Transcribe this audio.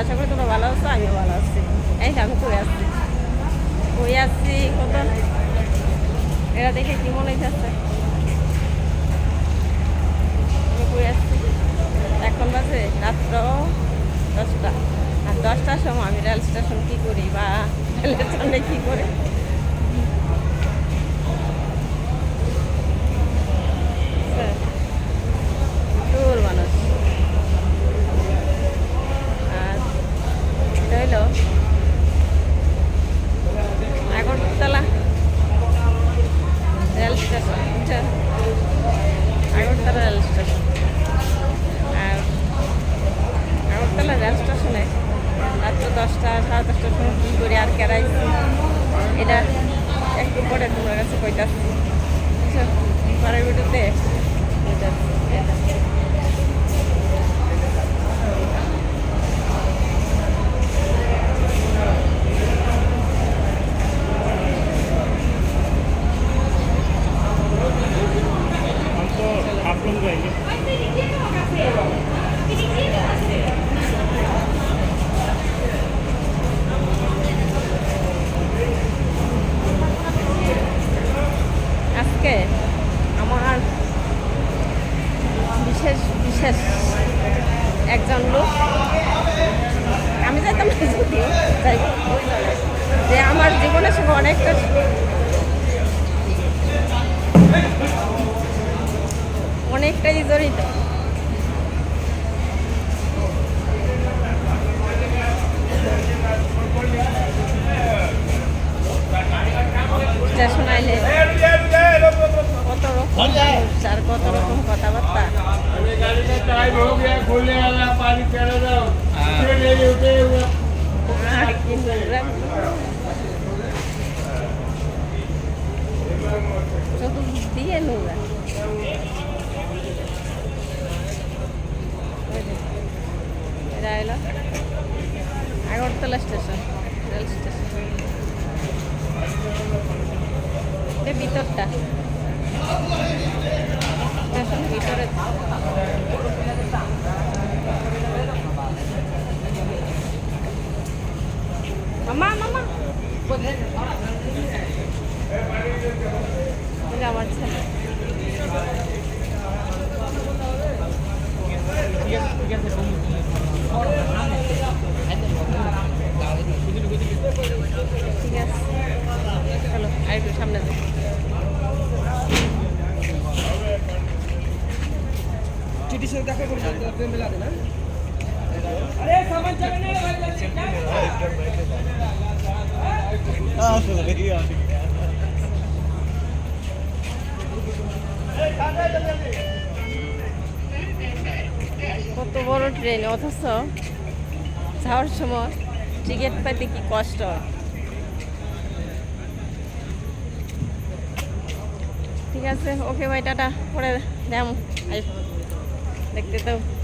আশা করি তোমরা ভালো আছো, আমিও ভালো আছি। এই আমি কই আসছি। কই আসছি কত এরা দেখে কি মনে হচ্ছে? আমি কই আসছি? এখন বাজে রাত্র দশটা। আর দশটার সময় আমি রেল স্টেশন কী করি বা রেলের সামনে কী করে প্রচুর মানুষ আর এটা হইল আগরতলা রেল স্টেশন বুঝছেন আগরতলা রেল স্টেশন আর আগরতলা রেল স্টেশনে রাত্র দশটা, সাড়ে দশটার সময় কী করি আর কেরাইছি এটা একটু পরে তোমার কাছে কইতাছি। পরের ভিডিওতে এটা এটা বিশেষ বিশেষ একজন লোক। আমি যাইতাম যে আমার জীবনের সঙ্গে অনেকটা অনেকটাই জড়িত। কত রকম কত রকম কথাবার্তা। टाइम हो गया खोलने वाला पानी चला जाओ फिर ले उठे हुए আর কি নোংরা। চতুর্দিক দিয়ে নোংরা ওই যে, এরা এলো আগরতলা স্টেশন রেল স্টেশন এটা ভিতরটা স্টেশন ভিতরে মামা। মামা আমার ছেলে। ঠিক আছে। চলো আর একটু সামনে যাই কত বড় ট্রেন অথচ যাওয়ার সময় টিকিট পাইতে কি কষ্ট? ঠিক আছে ওকে ভাই টাটা, পরে দাম আসব Nagtitaw.